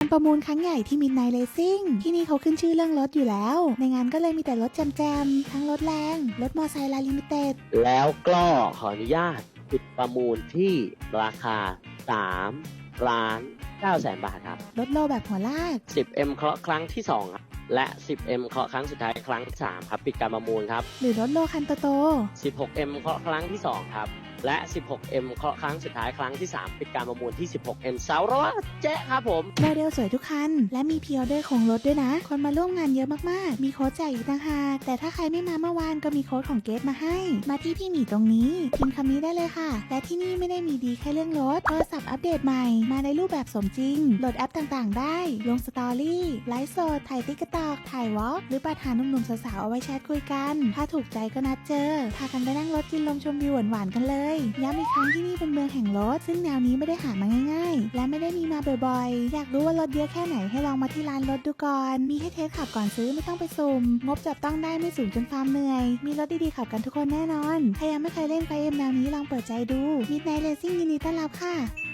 การประมูลครั้งใหญ่ที่ Midnight Racing ที่นี่เขาขึ้นชื่อเรื่องรถอยู่แล้ว ในงานก็เลยมีแต่รถแจมๆ ทั้งรถแรง รถมอไซค์ลาลิมิเต็ด แล้วก็ขออนุญาตปิดประมูลที่ราคา 3 ล้าน 9 แสนบาทครับ รถโลแบบหัวลาก 10M เคราะห์ครั้งที่ 2 ครับ และ 10M เคราะห์ครั้งสุดท้ายครั้งที่3ครับ ปิดการประมูลครับ หรือรถโลคันโต 16M เคราะห์ครั้งที่ 2 ครับ และ 16M ครั้งสุดท้ายครั้งที่ 3 ปิดการประมูลที่ 16M สาวร้อเจ๊ครับผม โมเดลสวยทุกคัน และมีพ r ออเดอร์ของรถด้วยนะ คนมาร่วมงานเยอะมากๆ มีโค้ดแจกอีกต่างหากแต่ถ้าใครไม่มาเมื่อวานก็มีโค้ดของเกตมาให้ มาที่พี่หมีตรงนี้พิมพ์คำนี้ได้เลยค่ะ และที่นี่ไม่ได้มีดีแค่เรื่องรถโทรศัพท์อัปเดตใหม่ มาในรูปแบบสมจริงโหลดแอปต่างๆ ได้ ลงสตอรี่ไลฟ์สดถ่ายติ๊กตอกถ่ายวอล์กหรือปัญหาหนุ่มๆสาวๆเอาไว้แชทคุยกัน ถ้าถูกใจก็นัดเจอพากันไปนั่งรถกินลมชมวิวหวานๆกันเลยย้ำอีกครั้งที่นี่เป็นเมืองแห่งรถ ซึ่งแนวนี้ไม่ได้หามาง่าย ๆ และไม่ได้มีมาบ่อยๆ อยากรู้ว่ารถเยอะแค่ไหนให้ลองมาที่ร้านรถดูก่อน มีให้เทสขับก่อนซื้อไม่ต้องไปสุ่ม งบจับต้องได้ไม่สูงจนฟาร์มเหนื่อย มีรถดีๆขับกันทุกคนแน่นอน ใครยังไม่เคยเล่นไฟเอ็มแนวนี้ลองเปิดใจดูมิดไนเลซิ่งยินดีต้อนรับค่ะ